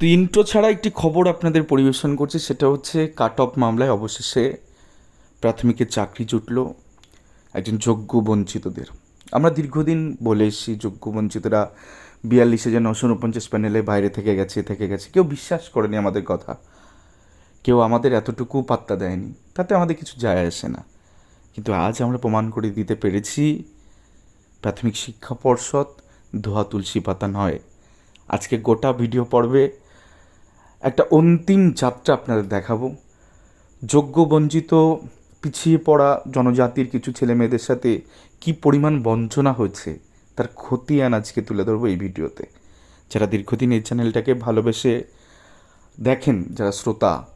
তো ইন্ট্রো ছাড়া একটি খবর আপনাদের পরিবেশন করছে, সেটা হচ্ছে কাট অফ মামলায় অবশেষে প্রাথমিকের চাকরি জুটল একজন যোগ্য বঞ্চিতদের। আমরা দীর্ঘদিন বলে এসেছি, যোগ্য বঞ্চিতরা বিয়াল্লিশ হাজার নশো উনপঞ্চাশ প্যানেলে বাইরে থেকে গেছে থেকে গেছে। কেউ বিশ্বাস করেনি আমাদের কথা। কেউ আমাদের এতটুকু পাত্তা দেয়নি। তাতে আমাদের কিছু যায় আসে না। কিন্তু আজ আমরা প্রমাণ করে দিতে পেরেছি, প্রাথমিক শিক্ষা পর্ষদ ধোয়া তুলসী পাতা নয়। আজকে গোটা ভিডিও পর্বে একটা অন্তিম যাত্রা আপনাদের দেখাবো। যোগ্য বঞ্চিত, পিছিয়ে পড়া জনজাতির কিছু ছেলে মেয়েদের সাথে কি পরিমাণ বঞ্চনা হয়েছে, তার খতিয়ান আজকে তুলে ধরবো এই ভিডিওতে। যারা দীর্ঘদিন এই চ্যানেলটাকে ভালোবেসে দেখেন, যারা শ্রোতা,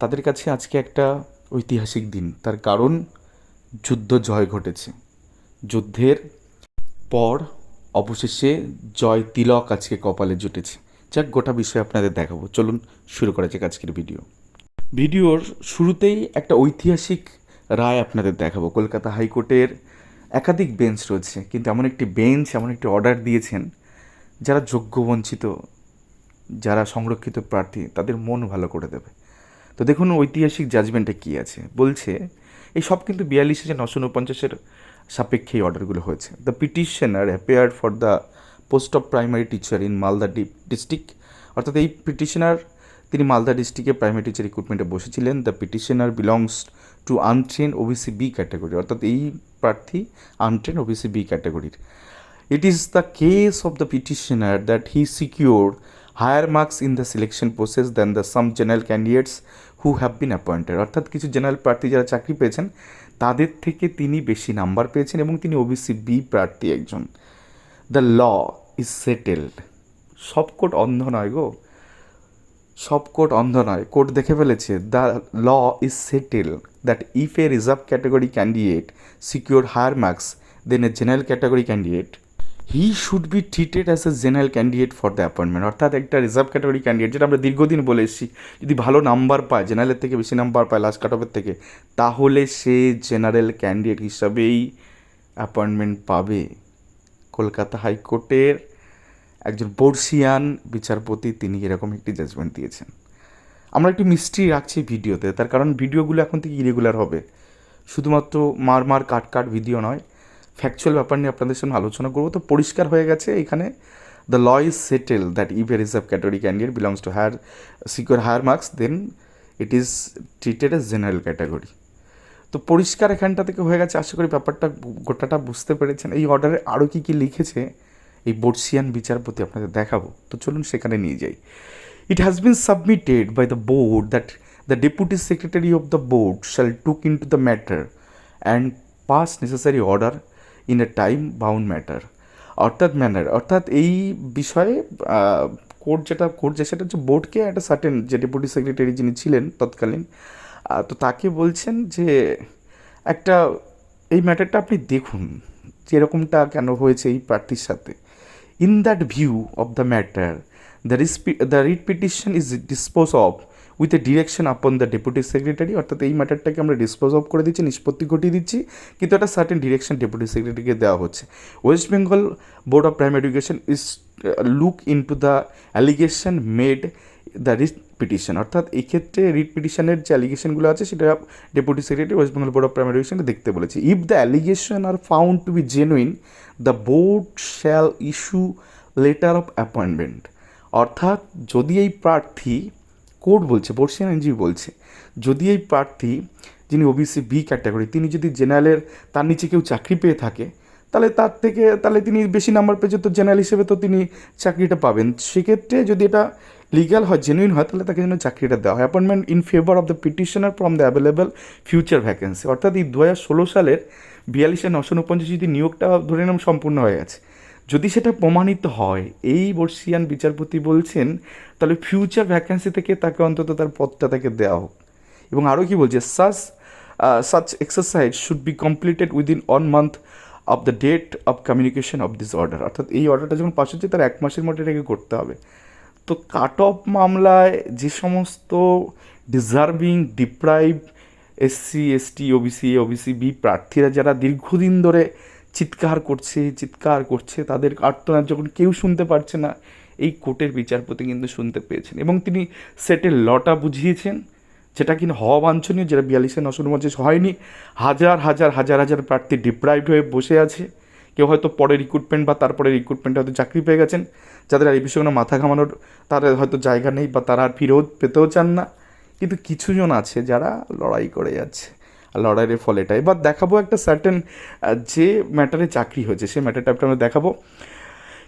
তাদের কাছে আজকে একটা ঐতিহাসিক দিন। তার কারণ, যুদ্ধ জয় ঘটেছে। যুদ্ধের পর অবশেষে জয় তিলক আজকে কপালে জুটেছে। যাক, গোটা বিষয় আপনাদের দেখাবো। চলুন শুরু করা যাক আজকের ভিডিও। ভিডিওর শুরুতেই একটা ঐতিহাসিক রায় আপনাদের দেখাবো। কলকাতা হাইকোর্টের একাধিক বেঞ্চ রয়েছে, কিন্তু এমন একটি বেঞ্চ, এমন একটি অর্ডার দিয়েছেন যারা যোগ্য বঞ্চিত, যারা সংরক্ষিত প্রার্থী, তাদের মন ভালো করে দেবে। তো দেখুন, ঐতিহাসিক জাজমেন্টে কী আছে? বলছে, এই সব কিন্তু বিয়াল্লিশ হাজার নশো উনপঞ্চাশের সাপেক্ষে এই অর্ডারগুলো হয়েছে। The petitioner appear for the post of primary teacher in Malda district. অর্থাৎ এই পিটিশনার, তিনি মালদা ডিস্ট্রিক্টে প্রাইমারি টিচার রিক্রুটমেন্টে বসেছিলেন। The petitioner belongs to untrained OBC B category অর্থাৎ এই প্রার্থী আনট্রেন ওবিসি বি ক্যাটাগরির it is the case of the petitioner that he secured higher marks in the selection process than the some general candidates who have been appointed অর্থাৎ কিছু general প্রার্থী যারা চাকরি পেয়েছেন, তাদের থেকে তিনি বেশি নাম্বার পেয়েছেন এবং তিনি ওবিসি বি প্রার্থী একজন। দ্য ল ইজ সেটেলড সব কোর্ট অন্ধ নয় গো। সব কোর্ট অন্ধ নয়। কোর্ট দেখে ফেলেছে the law is settle that if a reserve category candidate secure higher marks then a general category candidate he should be treated as a general candidate for the appointment অর্থাৎ একটা reserve category candidate যেটা আমরা দীর্ঘদিন বলে এসেছি, যদি ভালো number পায় জেনারেলের থেকে বেশি নাম্বার পায় লাস্ট কাট অফের থেকে, তাহলে সে জেনারেল ক্যান্ডিডেট হিসাবেই অ্যাপয়েন্টমেন্ট পাবে। কলকাতা হাইকোর্টের একজন বর্ষিয়ান বিচারপতি, তিনি এরকম একটি জাজমেন্ট দিয়েছেন। আমরা একটু মিস্ট্রি রাখছি ভিডিওতে, তার কারণ ভিডিওগুলো এখন থেকে ইরেগুলার হবে। শুধুমাত্র মার মার কাট কাট ভিডিও নয় ফ্যাকচুয়াল ব্যাপার নিয়ে আপনাদের সঙ্গে আলোচনা করব। তো পরিষ্কার হয়ে গেছে, এখানে the law is settle that if a reserve category candidate belongs to higher secure higher marks then it is treated as general category তো পরিষ্কার এখানটা থেকে হয়ে গেছে, আশা করি ব্যাপারটা, গোটাটা বুঝতে পেরেছেন। এই অর্ডারে আরও কী কী লিখেছে এই বর্ষিয়ান বিচারপতি আপনাদের দেখাবো। তো চলুন সেখানে নিয়ে যাই। It has been submitted by the board that the deputy secretary of the board shall took in to the matter and pass necessary order in a time bound matter অর্থাৎ ম্যানার অর্থাৎ এই বিষয়ে কোর্ট যেটা court যে, সেটা হচ্ছে বোর্ডকে একটা সার্টেন যে ডেপুটি সেক্রেটারি যিনি ছিলেন তৎকালীন তো তাকে বলছেন যে একটা, এই ম্যাটারটা আপনি দেখুন, যে এরকমটা কেন হয়েছে এই প্রার্থীর সাথে। In that view of the matter the, the writ petition is dispose of with a direction upon the deputy secretary অর্থাৎ এই ম্যাটারটাকে আমরা ডিসপোজ অফ করে দিচ্ছি নিষ্পত্তি ঘটিয়ে দিচ্ছি কিন্তু একটা সার্টেন ডিরেকশন ডেপুটি সেক্রেটারিকে দেওয়া হচ্ছে। West Bengal board of primary education is look in to the allegation made the petition অর্থাৎ এই ক্ষেত্রে রিট পিটিশনের যে অ্যালিগেশনগুলো আছে, সেটা deputy secretary West Bengal board of primary এডুকেশনকে দেখতে বলেছে। If the allegation are found to be genuine the board shall issue letter of appointment অর্থাৎ যদি এই প্রার্থী, কোর্ট বলছে বর্ষিয়ান এনজিও বলছে, যদি এই প্রার্থী, যিনি ওবিসি বি ক্যাটাগরি তিনি যদি জেনারেলের তার নিচে কেউ চাকরি পেয়ে থাকে, তাহলে তার থেকে, তাহলে তিনি বেশি নাম্বার পেয়েছে তো জেনারেল হিসেবে তো তিনি চাকরিটা পাবেন। সেক্ষেত্রে যদি এটা লিগ্যাল হয় জেনুইন হয়, তাহলে তাকে যেন চাকরিটা দেওয়া হয়। Appointment in favour of the petitioner from the available future vacancy অর্থাৎ এই দু হাজার ষোলো সালের বিয়াল্লিশে নশো উনপঞ্চাশ যদি নিয়োগটা ধরে নিলাম সম্পূর্ণ হয়ে গেছে। যদি সেটা প্রমাণিত হয়, এই বর্ষিয়ান বিচারপতি বলছেন, তাহলে ফিউচার ভ্যাকেন্সি থেকে তাকে অন্তত তার পদটা তাকে দেওয়া হোক। এবং আরও কি বলছে সাস such exercise should be completed within one month of the date of communication of this order অর্থাৎ এই অর্ডারটা যখন পাস হচ্ছে, তার এক মাসের মধ্যে এটাকে করতে হবে। তো কাট অফ মামলায় যে সমস্ত deserving deprive SC ST OBC OBC B প্রার্থীরা যারা দীর্ঘদিন ধরে চিৎকার করছে চিৎকার করছে, তাদের আর্তনাদ যখন কেউ শুনতে পারছে না, এই কোর্টের বিচারপতি কিন্তু শুনতে পেয়েছেন এবং তিনি সেটের লটা বুঝিয়েছেন, যেটা কিনা হওয়া বাঞ্ছনীয়, যেটা বিয়াল্লিশে নশো উনপঞ্চাশ হয়নি। হাজার হাজার হাজার হাজার প্রার্থী ডিপ্রাইভড হয়ে বসে আছে। কেউ হয়তো পরে রিক্রুটমেন্ট বা তারপরে রিক্রুটমেন্টে হয়তো চাকরি পেয়ে গেছেন যাদের আর এই বিষয়ে কোনো মাথা ঘামানোর তার হয়তো জায়গা নেই বা তারা আর ফিরেও পেতেও চান না। কিন্তু কিছুজন আছে যারা লড়াই করে যাচ্ছে আর লড়াইয়ের ফলে এটা এবার দেখাবো একটা সার্টেন যে ম্যাটারে চাকরি হয়েছে সেই ম্যাটারটা আমরা দেখাবো।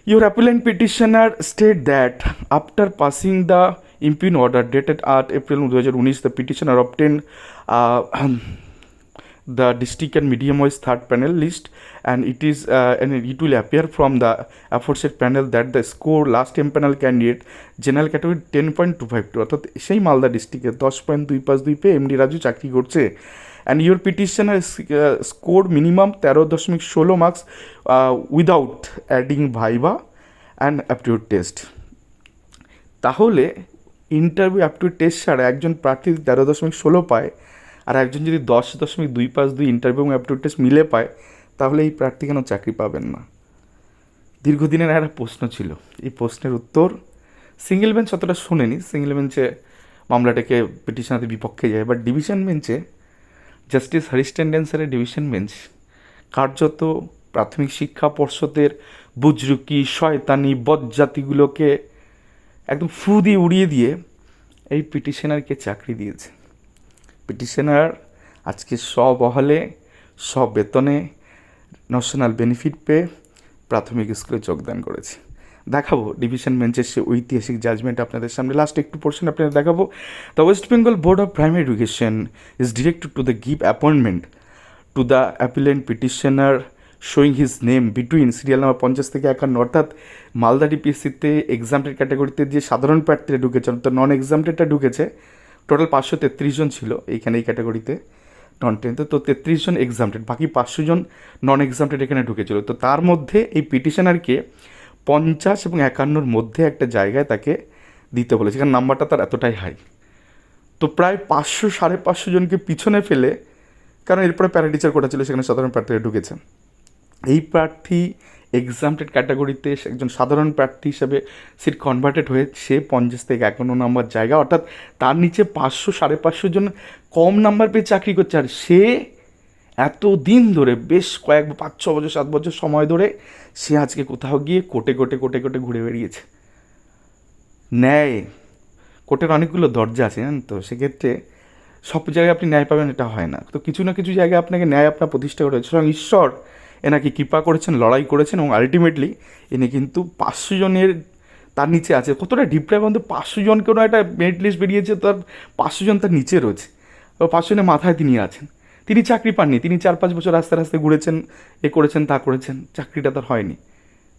Your appellant state that after passing the the impugn order dated at April 2019, the petitioner petitioner uh, the district and medium wise third panel list. And it is uh, and it will appear from the aforesaid panel that the score last M panel candidate general category ten point two five two অর্থাৎ সেই মালদা ডিস্ট্রিক্টে দশ point দুই পাঁচ দুই পেয়ে MD Raju চাকরি করছে। And your petitioner score minimum তেরো দশমিক ষোলো marks without adding viva and aptitude test তাহলে ইন্টারভিউ অ্যাপটিউড টেস্ট ছাড়া একজন প্রার্থী তেরো দশমিক ষোলো পায় আর একজন যদি দশ দশমিক দুই পাঁচ দুই ইন্টারভিউ এবং অ্যাপটিউড টেস্ট মিলে পায়, তাহলে এই প্রার্থী কেন চাকরি পাবেন না? দীর্ঘদিনের একটা প্রশ্ন ছিল। এই প্রশ্নের উত্তর সিঙ্গেল বেঞ্চ অতটা শোনেনি। সিঙ্গেল বেঞ্চে মামলাটাকে পিটিশনারদের বিপক্ষে যায়। বাট ডিভিশন বেঞ্চে জাস্টিস হরিশ টেন্ডেন্সারের ডিভিশন বেঞ্চ কার্যত প্রাথমিক শিক্ষা পর্ষদের বুজরুকি, শয়তানি বজ্জাতিগুলোকে একদম ফু দিয়ে উড়িয়ে দিয়ে এই পিটিশনারকে চাকরি দিয়েছে। পিটিশনার আজকে স্ববহলে বেতনে ন্যাশনাল বেনিফিট পেয়ে প্রাথমিক স্কুলে যোগদান করেছে। দেখাবো ডিভিশন বেঞ্চের সে ঐতিহাসিক জাজমেন্ট আপনাদের সামনে। লাস্ট একটু পোর্শন আপনাদের দেখাবো। The West Bengal board of primary education is directed to the give appointment to the appellant petitioner showing his name between serial number পঞ্চাশ থেকে একান্ন অর্থাৎ মালদা ডিপিএসসিতে এক্সামটেড ক্যাটাগরিতে যে সাধারণ প্রার্থীরা ঢুকেছে, অর্থাৎ নন এক্সামটেডটা ঢুকেছে টোটাল পাঁচশো তেত্রিশ জন ছিল এইখানে এই ক্যাটাগরিতে নন টেনতে তো তেত্রিশ জন এক্সামটেড বাকি পাঁচশো জন নন এক্সামটেড এখানে ঢুকেছিল। তো তার মধ্যে এই পিটিশনারকে পঞ্চাশ এবং একান্নর মধ্যে একটা জায়গায় তাকে দিতে বলেছে, কারণ নাম্বারটা তার এতটাই হাই তো প্রায় পাঁচশো, সাড়ে পাঁচশো জনকে পিছনে ফেলে, কারণ এরপরে প্যারা টিচার কোটা ছিল, সেখানে সাধারণ প্রার্থীরা ঢুকেছে। এই প্রার্থী এক্সামটেড ক্যাটাগরিতে একজন সাধারণ প্রার্থী হিসেবে সিট কনভার্টেড হয়ে সে পঞ্চাশ থেকে একান্ন নম্বর জায়গা, অর্থাৎ তার নিচে পাঁচশো, সাড়ে পাঁচশো জন কম নাম্বার পেয়ে চাকরি করছে। আর সে এত দিন ধরে, বেশ কয়েক পাঁচ, ছ বছর, সাত বছর সময় ধরে সে আজকে কোথাও গিয়ে কোটে কোটে কোটে কোটে ঘুরে বেরিয়েছে ন্যায়, কোর্টের অনেকগুলো দরজা আছে, জানেন তো? সেক্ষেত্রে সব জায়গায় আপনি ন্যায় পাবেন, এটা হয় না। তো কিছু না কিছু জায়গায় আপনাকে ন্যায় আপনার প্রতিষ্ঠা করে ঈশ্বর এনাকে কৃপা করেছেন, লড়াই করেছেন এবং আলটিমেটলি ইনি কিন্তু পাঁচশো জনের তার নিচে আছে। কতটা ডিপ্রাইভ বন্ধু পাঁচশো জন কোনো একটা মেরিট লিস্ট বেরিয়েছে, তার পাঁচশো জন তার নিচে রয়েছে। পাঁচশো জনের মাথায় তিনি আছেন। তিনি চাকরি পাননি, তিনি চার পাঁচ বছর আস্তে আস্তে ঘুরেছেন, এ করেছেন, তা করেছেন, চাকরিটা তার হয়নি।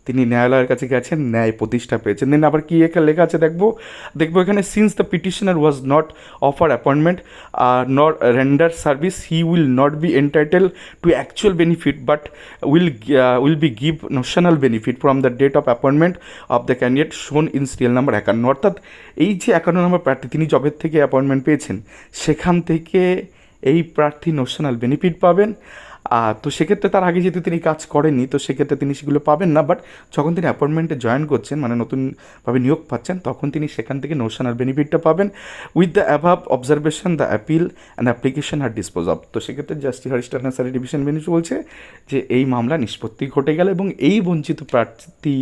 তিনি ন্যায়ালয়ের কাছে গেছেন, ন্যায় প্রতিষ্ঠা পেয়েছেন। দেন আবার কি এখানে লেখা আছে দেখব? দেখব এখানে since the petitioner was not offer appointment not render service he will not be entitle to actual benefit but will will be give notional benefit from the date of appointment of the candidate shown in serial number একান্ন। অর্থাৎ এই যে একান্ন নম্বর প্রার্থী, তিনি জবের থেকে appointment পেয়েছেন, সেখান থেকে এই প্রার্থী ন্যাশনাল বেনিফিট পাবেন। তো সেক্ষেত্রে তার আগে যেহেতু তিনি কাজ করেননি, তো সেক্ষেত্রে তিনি সেগুলো পাবেন না। বাট যখন তিনি অ্যাপয়েন্টমেন্টে জয়েন করছেন মানে নতুনভাবে নিয়োগ পাচ্ছেন, তখন তিনি সেখান থেকে নোশনাল বেনিফিটটা পাবেন। With the above observation the appeal and application are dispose of তো সেক্ষেত্রে জাস্টিস হরিস্টার সারি ডিভিশন বেঞ্চ বলছে যে, এই মামলা নিষ্পত্তি ঘটে গেল এবং এই বঞ্চিত প্রার্থী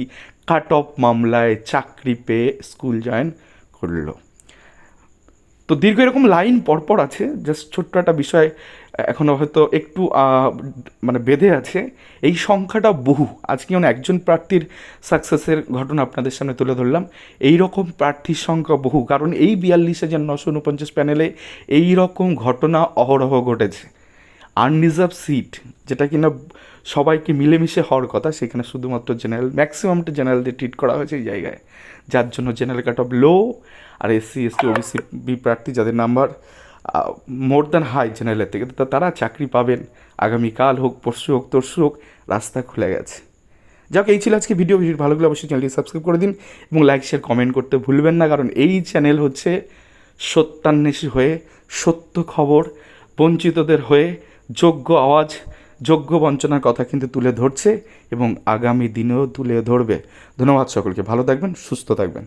কাট অফ মামলায় চাকরি পেয়ে স্কুল জয়েন করল। তো দীর্ঘ এরকম লাইন পরপর আছে। জাস্ট ছোট্ট একটা বিষয় এখনও হয়তো একটু মানে বেঁধে আছে। এই সংখ্যাটা বহু। আজকে যেমন একজন প্রার্থীর সাকসেসের ঘটনা আপনাদের সামনে তুলে ধরলাম। এই রকম প্রার্থীর সংখ্যা বহু। কারণ এই বিয়াল্লিশ হাজার নশো উনপঞ্চাশ প্যানেলে এই রকম ঘটনা অহরহ ঘটেছে। আনরিজার্ভ সিট, যেটা কিনা সবাইকে মিলেমিশে হওয়ার কথা, সেখানে শুধুমাত্র জেনারেল, ম্যাক্সিমামটা জেনারেলদের ট্রিট করা হয়েছে এই জায়গায়। যার জন্য জেনারেল কাট অফ লো আর এসসি, এসটি, ওবিসি, বি প্রার্থী যাদের নাম্বার মোর দ্যান হাই জেনারেলের থেকে। তো তারা চাকরি পাবেন। আগামীকাল হোক, পরশু হোক, তরশু হোক, রাস্তা খুলে গেছে। যাক এই ছিল আজকে ভিডিও ভিডিও ভালো লাগলে অবশ্যই চ্যানেলটি সাবস্ক্রাইব করে দিন এবং লাইক শেয়ার কমেন্ট করতে ভুলবেন না। কারণ এই চ্যানেল হচ্ছে সত্যান্বেষী হয়ে সত্য খবর, বঞ্চিতদের হয়ে যোগ্য আওয়াজ, যোগ্য বঞ্চনার কথা কিন্তু তুলে ধরছে এবং আগামী দিনেও তুলে ধরবে। ধন্যবাদ সকলকে। ভালো থাকবেন, সুস্থ থাকবেন।